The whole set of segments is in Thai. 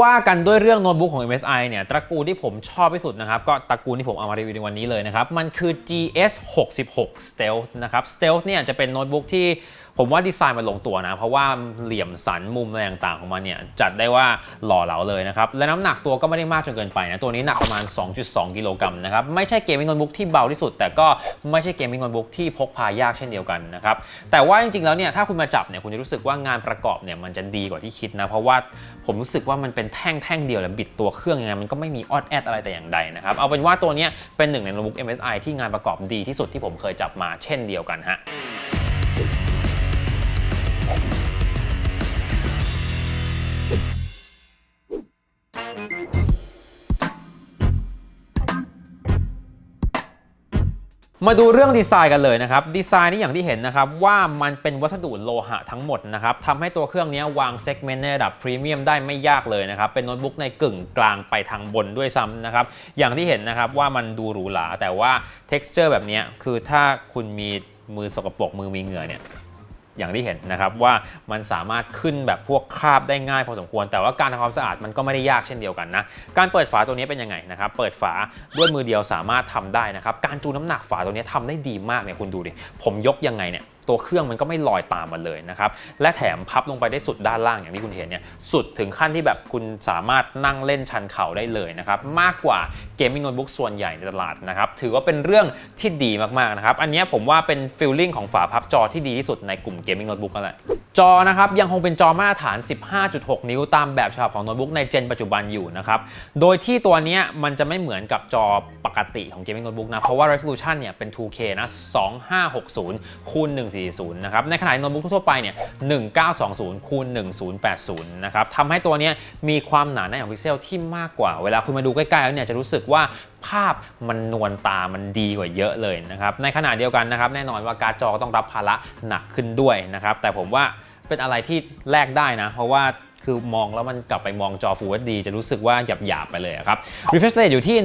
ว่ากันด้วยเรื่องโน้ตบุ๊กของ MSI เนี่ยตระกูลที่ผมชอบที่สุดนะครับ ก็ตระกูลที่ผมเอามารีวิวในวันนี้เลยนะครับ มันคือ GS 66 Stealth นะครับ Stealth เนี่ยจะเป็นโน้ตบุ๊กที่ ผมว่าดีไซน์มันลงตัวนะ เพราะว่าเหลี่ยมสันมุมอะไรต่างๆของมันเนี่ยจัดได้ว่าหล่อเหลาเลยนะครับ และน้ำหนักตัวก็ไม่ได้มากจนเกินไปนะ ตัวนี้หนักประมาณ 2.2 กิโลกรัมนะครับ ไม่ใช่เกมมิ่งโน้ตบุ๊กที่เบาที่สุด แต่ก็ไม่ใช่เกมมิ่งโน้ตบุ๊กที่พกพายากเช่นเดียวกันนะครับ แต่ว่าจริงๆแล้วเนี่ยถ้าคุณมาจับเนี่ยคุณจะรู้สึกว่างานประกอบเนี่ยมันจะดีกว่าที่คิดนะ เพราะว่าผมรู้สึกว่ามันเป็นแท่งแท่งๆเดียวแล้วบิดตัวเครื่องยังไงมันก็ไม่มีออดแอดอะไรแต่อย่างใดนะครับ เอาเป็นว่าตัวนี้เป็นหนึ่งในโน้ตบุ๊ก MSI ที่งานประกอบดีที่สุดที่ผมเคยจับมาเช่นเดียวกันฮะ มาดูเรื่องดีไซน์กันเลยนะครับดีไซน์นี่อย่างที่เห็นนะครับว่ามันเป็นวัสดุโลหะทั้งหมดนะครับทำให้ตัวเครื่องนี้วางเซกเมนต์ในระดับพรีเมียมได้ไม่ยากเลยนะครับเป็นโน้ตบุ๊กในกึ่งกลางไปทางบนด้วยซ้ำนะครับอย่างที่เห็นนะครับว่ามันดูหรูหราแต่ว่า t e x t อร์แบบนี้คือถ้าคุณมีมือสกปรกมือมีเหงื่อเนี่ย อย่างที่เห็นนะครับว่ามันสามารถขึ้นแบบพวกคราบได้ง่ายพอสมควร แต่ว่าการทำความสะอาดมันก็ไม่ได้ยากเช่นเดียวกันนะการเปิดฝาตัวนี้เป็นยังไงนะครับเปิดฝาด้วยมือเดียวสามารถทำได้นะครับการจูนน้ำหนักฝาตัวนี้ทำได้ดีมากเนี่ยคุณดูดิผมยกยังไงเนี่ยตัวเครื่องมันก็ไม่ลอยตามมาเลยนะครับ และแถมพับลงไปได้สุดด้านล่างอย่างที่คุณเห็นเนี่ย สุดถึงขั้นที่แบบคุณสามารถนั่งเล่นชันเข่าได้เลยนะครับ มากกว่าเกมมิ่งโน้ตบุ๊กส่วนใหญ่ในตลาดนะครับถือว่าเป็นเรื่องที่ดีมากๆนะครับอันนี้ผมว่าเป็นฟีลลิ่งของฝาพับจอที่ดีที่สุดในกลุ่มเกมมิ่งโน้ตบุ๊กนั่นแหละจอนะครับยังคงเป็นจอมาตรฐาน 15.6 นิ้วตามแบบฉบับของโน้ตบุ๊กในเจนปัจจุบันอยู่นะครับโดยที่ตัวนี้มันจะไม่เหมือนกับจอปกติของเกมมิ่งโน้ตบุ๊กนะเพราะว่า resolution เนี่ยเป็น 2K นะ 2560คูณ140นะครับในขณะที่โน้ตบุ๊กทั่วไปเนี่ย1920คูณ1080นะครับทำให้ตัวนี้มีความหนาแน่นของพิกเซลที่มากกว่าเวลาคุณมาดูใกล้ๆแล้วเนี่ยจะรู้สึกว่าภาพมันนวลตามันดีกว่าเยอะเลยนะครับในขณะเดียวกันนะครับแน่นอนว่าการ์ดจอต้องรับภาระหนักขึ้นด้วยนะครับแต่ผมว่าเป็นอะไรที่แลกได้นะ เพราะว่าคือมองแล้วมันกลับไปมองจอ Full HD จะรู้สึกว่าหยาบๆไปเลยครับ refresh rate อยู่ที่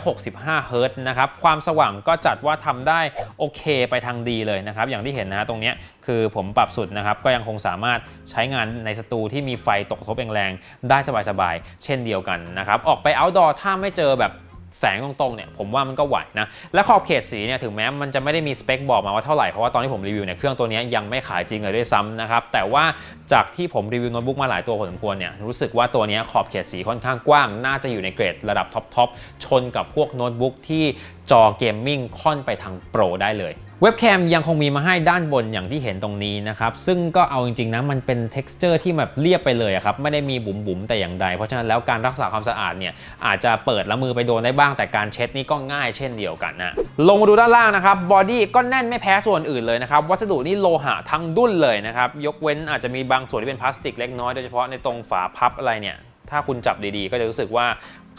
165 Hz นะครับ ความสว่างก็จัดว่าทำได้โอเคไปทางดีเลยนะครับ อย่างที่เห็นนะฮะตรงนี้คือผมปรับสุดนะครับ ก็ยังคงสามารถใช้งานในสตูที่มีไฟตกทบแรงๆได้สบายๆ เช่นเดียวกันนะครับ ออกไป outdoor ถ้าไม่เจอแบบ แสงตรงๆเนี่ยผมว่ามันก็ไหวนะ และขอบเขตสีเนี่ยถึงแม้มันจะไม่ได้มีสเปคบอกมาว่าเท่าไหร่ เพราะว่าตอนที่ผมรีวิวเนี่ยเครื่องตัวนี้ยังไม่ขายจริงเลยด้วยซ้ำนะครับ แต่ว่าจากที่ผมรีวิวโน้ตบุ๊กมาหลายตัวพอสมควรเนี่ยรู้สึกว่าตัวนี้ขอบเขตสีค่อนข้างกว้าง น่าจะอยู่ในเกรดระดับท็อปๆชนกับพวกโน้ตบุ๊กที่จอเกมมิ่งค่อนไปทางโปรได้เลย เว็บแคมยังคงมีมาให้ด้านบนอย่างที่เห็นตรงนี้นะครับ ซึ่งก็เอาจริงๆนะมันเป็น t e x t อร์ที่แบบเรียบไปเลยครับ ไม่ได้มีบุ๋มๆแต่อย่างใด เพราะฉะนั้นแล้วการรักษาความสะอาดเนี่ยอาจจะเปิดล้วมือไปโดนได้บ้าง แต่การเช็ดนี่ก็ง่ายเช่นเดียวกันนะ ลงมาดูด้านล่างนะครับบอดี้ก็แน่นไม่แพ้ส่วนอื่นเลยนะครับ วัสดุนี่โลหะทั้งดุ้นเลยนะครับ ยกเว้นอาจจะมีบางส่วนที่เป็นพลาสติกเล็กน้อยโดยเฉพาะในตรงฝาพับอะไรเนี่ยถ้าคุณจับดีๆ ก็จะรู้สึกว่า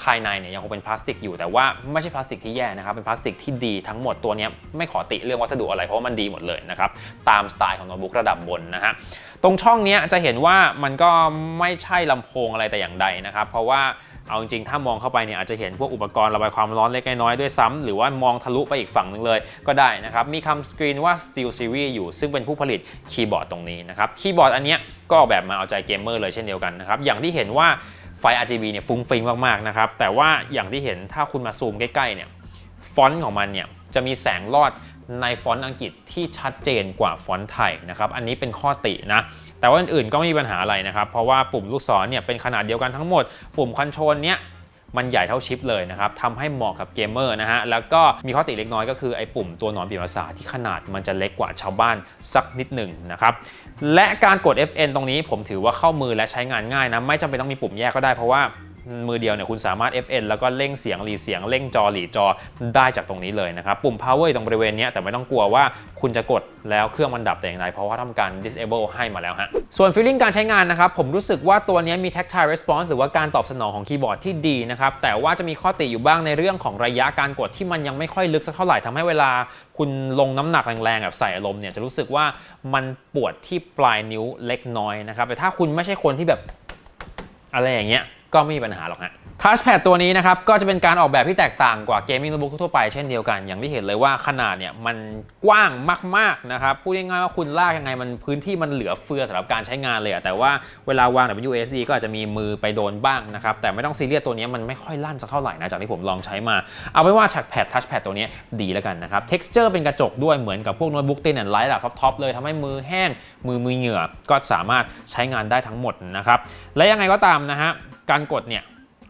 ภายในเนี่ยยังคงเป็นพลาสติกอยู่แต่ว่าไม่ใช่พลาสติกที่แย่นะครับเป็นพลาสติกที่ดีทั้งหมดตัวเนี้ยไม่ขอติเรื่องวัสดุอะไรเพราะว่ามันดีหมดเลยนะครับตามสไตล์ของโน้ตบุ๊กระดับบนนะฮะตรงช่องเนี้ยจะเห็นว่ามันก็ไม่ใช่ลำโพงอะไรแต่อย่างใดนะครับเพราะว่า เอาจริงๆ ถ้ามองเข้าไปเนี่ยอาจจะเห็นพวกอุปกรณ์ระบายความร้อนเล็กน้อยด้วยซ้ำหรือว่ามองทะลุไปอีกฝั่งหนึ่งเลยก็ได้นะครับ มีคำสกรีนว่า Steel Series อยู่ซึ่งเป็นผู้ผลิตคีย์บอร์ดตรงนี้นะครับ คีย์บอร์ดอันเนี้ยก็ออกแบบมาเอาใจเกมเมอร์เลยเช่นเดียวกันนะครับ อย่างที่เห็นว่าไฟ RGB เนี่ยฟุ้งฟิ้งมากๆนะครับ แต่ว่าอย่างที่เห็นถ้าคุณมาซูมใกล้ๆเนี่ยฟอนต์ของมันเนี่ยจะมีแสงลอดในฟอนต์อังกฤษที่ชัดเจนกว่าฟอนต์ไทยนะครับ อันนี้เป็นข้อตินะ แต่ว่าอื่นๆก็ไม่มีปัญหาอะไรนะครับ เพราะว่าปุ่มลูกศรเนี่ยเป็นขนาดเดียวกันทั้งหมด ปุ่มคอนโทรลเนี่ยมันใหญ่เท่าชิปเลยนะครับทำให้เหมาะกับเกมเมอร์นะฮะ แล้วก็มีข้อติเล็กน้อยก็คือไอ้ปุ่มตัวหนอนเปลี่ยนภาษาที่ขนาดมันจะเล็กกว่าชาวบ้านสักนิดหนึ่งนะครับ และการกด FN ตรงนี้ผมถือว่าเข้ามือและใช้งานง่ายนะ ไม่จำเป็นต้องมีปุ่มแยกก็ได้เพราะว่า มือเดียวเนี่ยคุณสามารถ FN แล้วก็เร่งเสียงหลีเสียงเร่งจอหลีจอได้จากตรงนี้เลยนะครับ ปุ่ม power ตรงบริเวณนี้แต่ไม่ต้องกลัวว่าคุณจะกดแล้วเครื่องมันดับแต่อย่างไรเพราะว่าทำการ disable ให้มาแล้วฮะส่วน feeling การใช้งานนะครับ ผมรู้สึกว่าตัวนี้มี tactile response หรือว่าการตอบสนองของคีย์บอร์ดที่ดีนะครับแต่ว่าจะมีข้อติอยู่บ้างในเรื่องของระยะการกดที่มันยังไม่ค่อยลึกสักเท่าไหร่ทำให้เวลาคุณลงน้ำหนักแรงๆแบบใส่อารมณ์เนี่ยจะรู้สึกว่ามันปวดที่ปลายนิ้วเล็กน้อยนะครับแต่ถ้าคุณไม่ใช่คนที่แบบอะไรอย่างเงี้ย ก็ไม่มีปัญหาหรอกฮะ Touchpad ตัวนี้นะครับก็จะเป็นการออกแบบที่แตกต่างกว่าเกมมิ่งโน้ตบุ๊กทั่วไปเช่นเดียวกัน อย่างที่เห็นเลยว่าขนาดเนี่ยมันกว้างมากๆนะครับพูดง่ายๆว่าคุณลากยังไงมันพื้นที่มันเหลือเฟือสำหรับการใช้งานเลยแต่ว่าเวลาวาง WSD ก็อาจจะมีมือไปโดนบ้างนะครับแต่ไม่ต้องซีเรียสตัวนี้มันไม่ค่อยลั่นสักเท่าไหร่นะจากที่ผมลองใช้มา เอาไว้ว่า Trackpad Touchpad ตัวนี้ดีแล้วกันนะครับ Texture เป็นกระจกด้วยเหมือนกับพวกโน้ตบุ๊กเต้นแอนไลท์ระดับท็อปๆเลยทำให้มือแห้งมือมือเหงื่อก็สามารถใช้งานได้ทั้งหมดนะครับและยังไงก็ตามนะฮะ การกดเนี่ย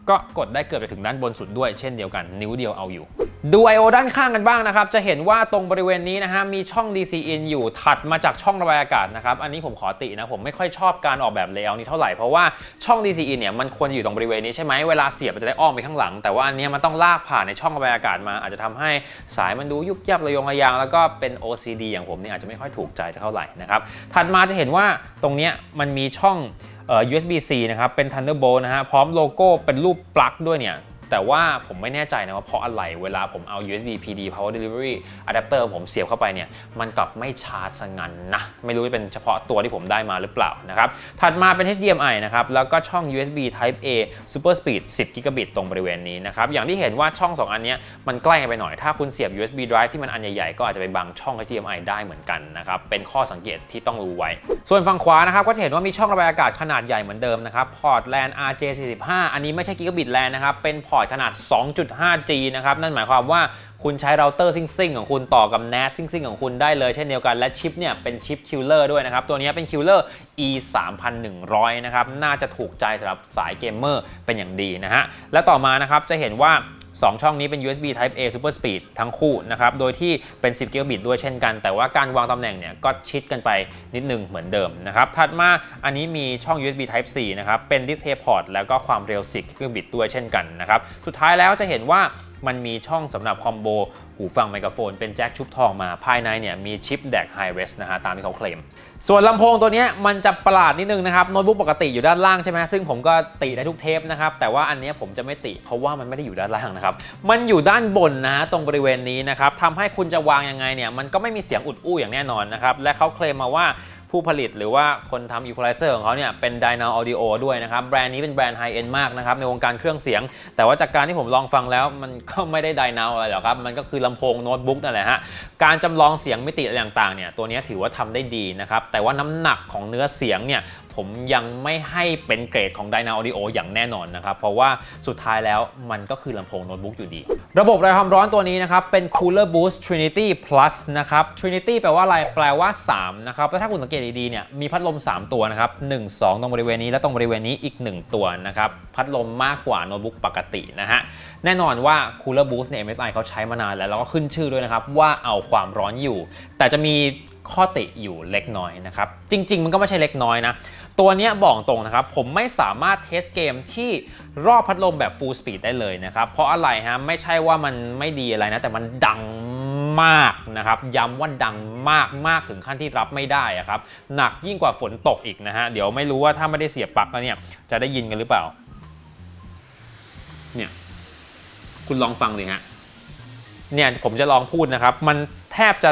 ก็กดได้เกือบไปถึงด้านบนสุดด้วยเช่นเดียวกัน นิ้วเดียวเอาอยู่ ดู I/O ด้านข้างกันบ้างนะครับ จะเห็นว่าตรงบริเวณนี้นะฮะมีช่อง DC in อยู่ถัดมาจากช่องระบายอากาศนะครับ อันนี้ผมขอตินะ ผมไม่ค่อยชอบการออกแบบเลเยอร์นี้เท่าไหร่ เพราะว่าช่อง DC in เนี่ยมันควรอยู่ตรงบริเวณนี้ใช่ไหมเวลาเสียบมันจะได้อ้อมไปข้างหลัง แต่ว่าอันนี้มันต้องลากผ่านในช่องระบายอากาศมา อาจจะทำให้สายมันดูยุบยับระยงระยาง แล้วก็เป็น OCD อย่างผมเนี่ยอาจจะไม่ค่อยถูกใจเท่าไหร่นะครับถัดมาจะเห็นว่าตรงเนี้ยมันมีช่อง เอ่อ USB-C นะครับเป็น Thunderbolt นะฮะพร้อมโลโก้เป็นรูปปลั๊กด้วยเนี่ย แต่ว่าผมไม่แน่ใจนะว่าเพราะอะไรเวลาผมเอา USB PD Power Delivery Adapter ผมเสียบเข้าไปเนี่ยมันกลับไม่ชาร์จสงันนะไม่รู้จะเป็นเฉพาะตัวที่ผมได้มาหรือเปล่านะครับถัดมาเป็น HDMI นะครับแล้วก็ช่อง USB Type A Super Speed 10 Gigabit ตรงบริเวณนี้นะครับอย่างที่เห็นว่าช่อง 2 อันนี้มันใกล้กันไปหน่อยถ้าคุณเสียบ USB drive ที่มันอันใหญ่ๆก็อาจจะไปบังช่อง HDMI ได้เหมือนกันนะครับเป็นข้อสังเกตที่ต้องรู้ไว้ ส่วนฝั่งขวานะครับก็จะเห็นว่ามีช่องระบายอากาศขนาดใหญ่เหมือนเดิมนะครับพอร์ต LAN RJ45 อันนี้ไม่ใช่ Gigabit LAN นะครับเป็นพอร์ตขนาด 2.5G นะครับ นั่นหมายความว่าคุณใช้เราเตอร์ซิ่งของคุณต่อกับ NAT ซิ่งของคุณได้เลยเช่นเดียวกัน และชิปเนี่ยเป็นชิปคิลเลอร์ด้วยนะครับ ตัวนี้เป็นคิลเลอร์ E 3100นะครับ น่าจะถูกใจสำหรับสายเกมเมอร์เป็นอย่างดีนะฮะ และต่อมานะครับจะเห็นว่า 2 ช่องนี้เป็น USB Type A Super Speed ทั้งคู่นะครับ โดยที่เป็น 10 กิโลบิตด้วยเช่นกัน แต่ว่าการวางตำแหน่งเนี่ยก็ชิดกันไปนิดนึงเหมือนเดิมนะครับ ถัดมาอันนี้มีช่อง USB Type C นะครับ เป็น Display Port แล้วก็ความเร็ว 10 กิโลบิตด้วยเช่นกันนะครับ สุดท้ายแล้วจะเห็นว่า มันมีช่องสำหรับคอมโบหูฟังไมโครโฟนเป็นแจ็คชุบทองมาภายในเนี่ยมีชิป DAC High Res นะฮะตามที่เขาเคลม ส่วนลำโพงตัวนี้มันจะประหลาดนิดนึงนะครับโน้ตบุ๊กปกติอยู่ด้านล่างใช่ไหมซึ่งผมก็ติได้ทุกเทปนะครับ แต่ว่าอันนี้ผมจะไม่ติ เพราะว่ามันไม่ได้อยู่ด้านล่างนะครับ มันอยู่ด้านบนนะฮะตรงบริเวณนี้นะครับทำให้คุณจะวางยังไงเนี่ยมันก็ไม่มีเสียงอุดอู้อย่างแน่นอนนะครับและเขาเคลมมาว่า ผู้ผลิตหรือว่าคนทำอีควอไลเซอร์ของเขาเนี่ยเป็น d y n a Audio ด้วยนะครับ แบรนด์นี้เป็นแบรนด์ไฮเอ็นมากนะครับ ในวงการเครื่องเสียง แต่ว่าจากการที่ผมลองฟังแล้วมันก็ไม่ได้ d y n a อะไรหรอกครับ มันก็คือลำโพงโน้ตบุ๊กนั่นแหละฮะ การจำลองเสียงมิติอะไรต่างๆเนี่ยตัวนี้ถือว่าทำได้ดีนะครับ แต่ว่าน้ำหนักของเนื้อเสียงเนี่ย ผมยังไม่ให้เป็นเกรดของ Dyna Audio อย่างแน่นอนนะครับ เพราะว่าสุดท้ายแล้วมันก็คือลำโพงโน้ตบุ๊กอยู่ดี ระบบระบายความร้อนตัวนี้นะครับ เป็น Cooler Boost Trinity Plus นะครับ Trinity แปลว่าอะไรแปลว่า 3 นะครับ แล้วถ้าคุณสังเกตดีๆเนี่ยมีพัดลม 3 ตัวนะครับ 1 2 ตรงบริเวณนี้และตรงบริเวณนี้อีก 1 ตัวนะครับ พัดลมมากกว่าโน้ตบุ๊กปกตินะฮะแน่นอนว่า Cooler Boost ใน MSI เขาใช้มานานแล้วแล้วก็ขึ้นชื่อด้วยนะครับว่าเอาความร้อนอยู่ แต่จะมีข้อติอยู่เล็กน้อยนะครับ จริง ๆ มันก็ไม่ใช่เล็กน้อยนะ ตัวนี้บอกตรงนะครับ ผมไม่สามารถเทสเกมที่รอบพัดลมแบบ full speed ได้เลยนะครับ เพราะอะไรฮะ ไม่ใช่ว่ามันไม่ดีอะไรนะ แต่มันดังมากนะครับ ย้ำว่าดังมากมากถึงขั้นที่รับไม่ได้อะครับ หนักยิ่งกว่าฝนตกอีกนะฮะ เดี๋ยวไม่รู้ว่าถ้าไม่ได้เสียบปลั๊กแล้วเนี่ย จะได้ยินกันหรือเปล่า เนี่ย คุณลองฟังดิฮะ เนี่ยผมจะลองพูดนะครับ มันแทบจะ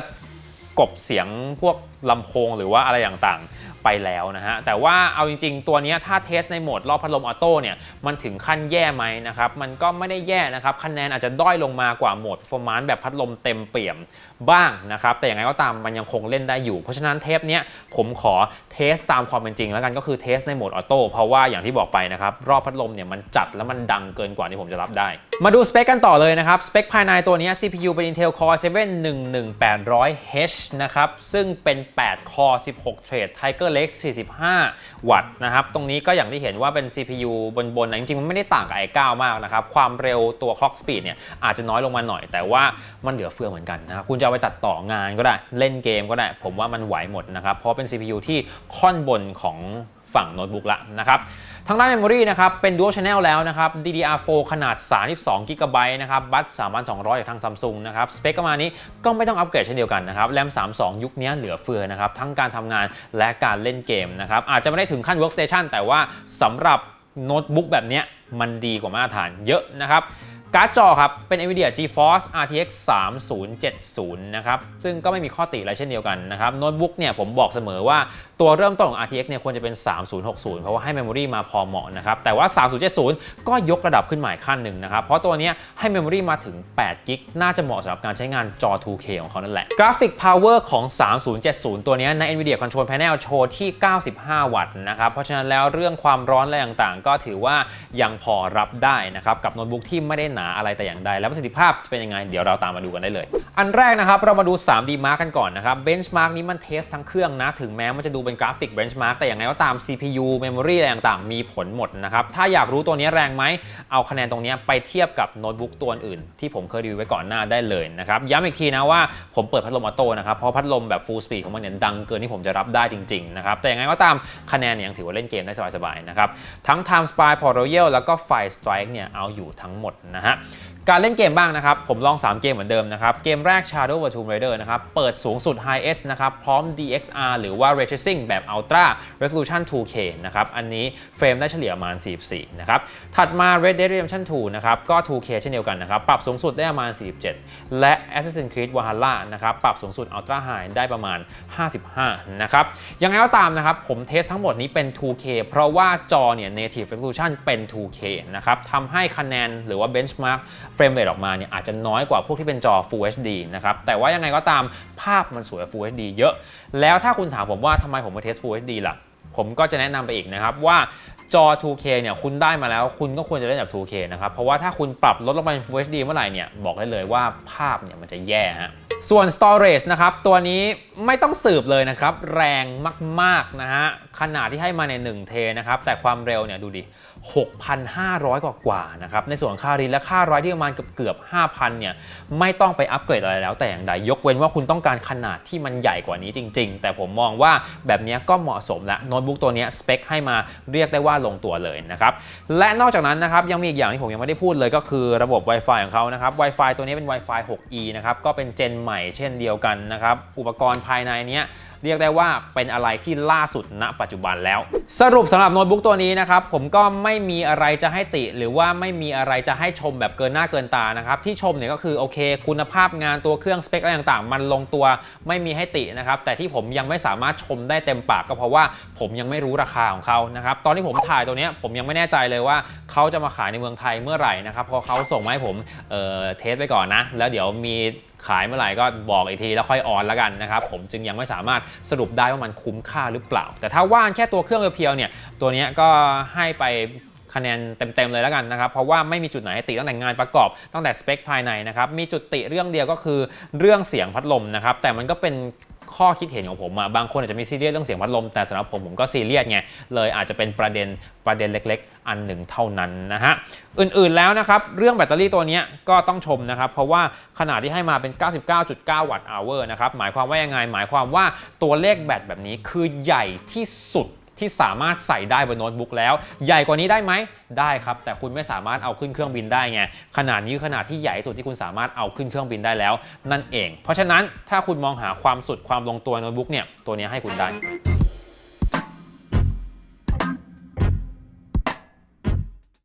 กบเสียงพวกลำโพงหรือว่าอะไรต่างๆ ไปแล้วนะฮะแต่ว่าเอาจริง ๆ ตัวนี้ถ้าเทสในโหมดรอบพัดลมออโต้เนี่ยมันถึงขั้นแย่ไหมนะครับมันก็ไม่ได้แย่นะครับคะแนนอาจจะด้อยลงมากว่าโหมด performance แบบพัดลมเต็มเปี่ยมบ้างนะครับแต่อย่างไรก็ตามมันยังคงเล่นได้อยู่ เพราะฉะนั้นเทปนี้ผมขอเทสตามความเป็นจริงแล้วกันก็คือเทสในโหมดออโต้เพราะว่าอย่างที่บอกไปนะครับรอบพัดลมเนี่ยมันจัดแล้วมันดังเกินกว่าที่ผมจะรับได้ มาดูสเปคกันต่อเลยนะครับสเปคภายในตัวนี้ CPU เป็น Intel Core 7 11800H นะครับซึ่งเป็น 8 Core 16เทเลข45 วัตต์นะครับ ตรงนี้ก็อย่างที่เห็นว่าเป็น CPU บนๆนะจริงๆ มันไม่ได้ต่างกับ i9 มากนะครับ ความเร็วตัว clock speed เนี่ยอาจจะน้อยลงมาหน่อย แต่ว่ามันเหลือเฟือเหมือนกันนะครับคุณจะเอาไปตัดต่องานก็ได้เล่นเกมก็ได้ ผมว่ามันไหวหมดนะครับ เพราะเป็น CPU ที่ค่อนบนของ ฝั่งโน้ตบุ๊กละนะครับทางด้าน Memory นะครับเป็น Dual Channel แล้วนะครับ DDR4 ขนาด 32 GB นะครับบัตร3,200 จากทาง Samsung นะครับสเปคประมาณนี้ก็ไม่ต้องอัปเกรดเช่นเดียวกันนะครับแรม32 ยุคนี้เหลือเฟือนะครับทั้งการทำงานและการเล่นเกมนะครับอาจจะไม่ได้ถึงขั้น Workstation แต่ว่าสำหรับโน้ตบุ๊กแบบเนี้ยมันดีกว่ามาตรฐานเยอะนะครับการ์ดจอครับ เป็น NVIDIA GeForce RTX 3070 นะครับ ซึ่งก็ไม่มีข้อติอะไรเช่นเดียวกันนะครับ โน้ตบุ๊กเนี่ยผมบอกเสมอว่าตัวเริ่มต้นของ RTX เนี่ยควรจะเป็น 3060 เพราะว่าให้เมมโมรีมาพอเหมาะนะครับ แต่ว่า 3070 ก็ยกระดับขึ้นมาอีกขั้นหนึ่งนะครับ เพราะตัวนี้ให้เมมโมรีมาถึง8กิกน่าจะเหมาะสำหรับการใช้งานจอ 2K ของเขานั่นแหละ กราฟิก Power ของ 3070 ตัวนี้ใน NVIDIA Control Panel โชว์ที่ 95 วัตต์นะครับ เพราะฉะนั้นแล้วเรื่องความร้อนอะไรต่างๆ ก็ถือว่ายังพอรับได้นะครับกับโน้ตบุ๊กที่ไม่ได้หนาอะไรแต่อย่างใด แล้วประสิทธิภาพจะเป็นยังไงเดี๋ยวเราตามมาดูกันได้เลย อันแรกนะครับเรามาดู 3D Mark กันก่อนนะครับ Benchmark นี้มันเทสทั้งเครื่องนะถึงแม้มันจะดูเป็นกราฟิก Benchmark แต่อย่างไรก็ตาม CPU Memory อะไรต่างๆ มีผลหมดนะครับ ถ้าอยากรู้ตัวนี้แรงไหม เอาคะแนนตรงนี้ไปเทียบกับโน้ตบุ๊กตัวอื่น ที่ผมเคยรีวิวไว้ก่อนหน้าได้เลยนะครับ ย้ำอีกทีนะว่าผมเปิดพัดลมออโต้นะครับ เพราะพัดลมแบบ Full Speed ของมันเนี่ยดังเกินที่ผมจะรับได้จริงๆนะครับ แต่อย่างไรก็ตามคะแนนเนี่ยยังถือว่าเล่นเกมได้สบายๆนะครับ ทั้ง Time Spy Port Royal แล้วก็ Fire Strike เนี่ยเอาอยู่ทั้งหมดนะฮะ การเล่นเกมบ้างนะครับ ผมลอง 3 เกมเหมือนเดิมนะครับ เกมแรก Shadow of Tomb Raider นะครับ เปิดสูงสุด High S นะครับ พร้อม DXR หรือว่า Ray Tracing แบบ Ultra Resolution 2K นะครับ อันนี้เฟรมได้เฉลี่ยประมาณ 44 นะครับ ถัดมา Red Dead Redemption 2 นะครับ ก็ 2K เช่นเดียวกันนะครับ ปรับสูงสุดได้ประมาณ 47 และ Assassin's Creed Valhalla นะครับ ปรับสูงสุด Ultra High ได้ประมาณ 55 นะครับ ยังไงก็ตามนะครับ ผมเทสทั้งหมดนี้เป็น 2K เพราะว่าจอเนี่ย Native Resolution เป็น 2K นะครับทำให้คะแนนหรือว่า Benchmark เฟรมเรทออกมาเนี่ยอาจจะน้อยกว่าพวกที่เป็นจอ Full HD นะครับ แต่ว่ายังไงก็ตามภาพมันสวย Full HD เยอะ แล้วถ้าคุณถามผมว่าทำไมผมมาเทส Full HD ล่ะ ผมก็จะแนะนำไปอีกนะครับว่าจอ 2K เนี่ยคุณได้มาแล้วคุณก็ควรจะเล่นแบบ 2K นะครับ เพราะว่าถ้าคุณปรับลดลงมาเป็น Full HD เมื่อไหร่เนี่ยบอกได้เลยว่าภาพเนี่ยมันจะแย่ฮะส่วน storage นะครับ ตัวนี้ไม่ต้องสืบเลยนะครับ แรงมาก ๆ นะฮะ ขนาดที่ให้มาใน1เทนะครับ แต่ความเร็วเนี่ยดูดิ 6,500 กว่ากว่าๆนะครับ ในส่วนค่ารีและค่าไรที่ประมาณเกือบเกือบ5,000เนี่ยไม่ต้องไปอัปเกรดอะไรแล้วแต่อย่างใด ยกเว้นว่าคุณต้องการขนาดที่มันใหญ่กว่านี้จริง ๆ แต่ผมมองว่าแบบนี้ก็เหมาะสมและโน้ตบุ๊กตัวนี้สเปคให้มาเรียกได้ว่าลงตัวเลยนะครับ และนอกจากนั้นนะครับยังมีอีกอย่างที่ผมยังไม่ได้พูดเลยก็คือระบบ Wi-Fi ของเขานะครับ Wi-Fi ตัวนี้เป็น Wi-Fi 6E นะครับก็เป็นเจนใหม่เช่นเดียวกันนะครับอุปกรณ์ภายในเนี้ย เรียกได้ว่าเป็นอะไรที่ล่าสุดณปัจจุบันแล้ว สรุปสำหรับโน้ตบุ๊กตัวนี้นะครับ ผมก็ไม่มีอะไรจะให้ติ หรือว่าไม่มีอะไรจะให้ชมแบบเกินหน้าเกินตานะครับ ที่ชมเนี่ยก็คือโอเค คุณภาพงานตัวเครื่องสเปคอะไรต่างๆ มันลงตัวไม่มีให้ตินะครับ แต่ที่ผมยังไม่สามารถชมได้เต็มปากก็เพราะว่าผมยังไม่รู้ราคาของเขานะครับตอนที่ผมถ่ายตัวนี้ผมยังไม่แน่ใจเลยว่าเขาจะมาขายในเมืองไทยเมื่อไหร่นะครับพอเขาส่งมาให้ผมเอ่อเทสไปก่อนนะ แล้วเดี๋ยวมี ขายเมื่อไหร่ก็บอกอีกทีแล้วค่อยออนแล้วกันนะครับผมจึงยังไม่สามารถสรุปได้ว่ามันคุ้มค่าหรือเปล่า แต่ถ้าว่านแค่ตัวเครื่องเพียวเนี่ยตัวนี้ก็ให้ไปคะแนนเต็มๆเลยแล้วกันนะครับ เพราะว่าไม่มีจุดไหนติตั้งแต่งานประกอบตั้งแต่สเปคภายในนะครับ มีจุดติเรื่องเดียวก็คือเรื่องเสียงพัดลมนะครับ แต่มันก็เป็น ข้อคิดเห็นของผมอะบางคนอาจจะมีซีเรียสเรื่องเสียงพัดลมแต่สำหรับผมผมก็ซีเรียสไงเลยอาจจะเป็นประเด็นประเด็นเล็ก ๆ อันหนึ่งเท่านั้นนะฮะอื่นๆแล้วนะครับเรื่องแบตเตอรี่ตัวนี้ก็ต้องชมนะครับเพราะว่าขนาดที่ให้มาเป็น 99.9 วัตต์อเวอร์นะครับหมายความว่ายังไงหมายความว่าตัวเลขแบตแบบนี้คือใหญ่ที่สุด ที่สามารถใส่ได้บนโน้ตบุ๊กแล้ว ใหญ่กว่านี้ได้ไหมได้ครับ แต่คุณไม่สามารถเอาขึ้นเครื่องบินได้ไงขนาดนี้ขนาดที่ใหญ่ที่สุดที่คุณสามารถเอาขึ้นเครื่องบินได้แล้ว นั่นเอง เพราะฉะนั้นถ้าคุณมองหาความสุดความลงตัวโน้ตบุ๊กเนี่ยตัวนี้ให้คุณได้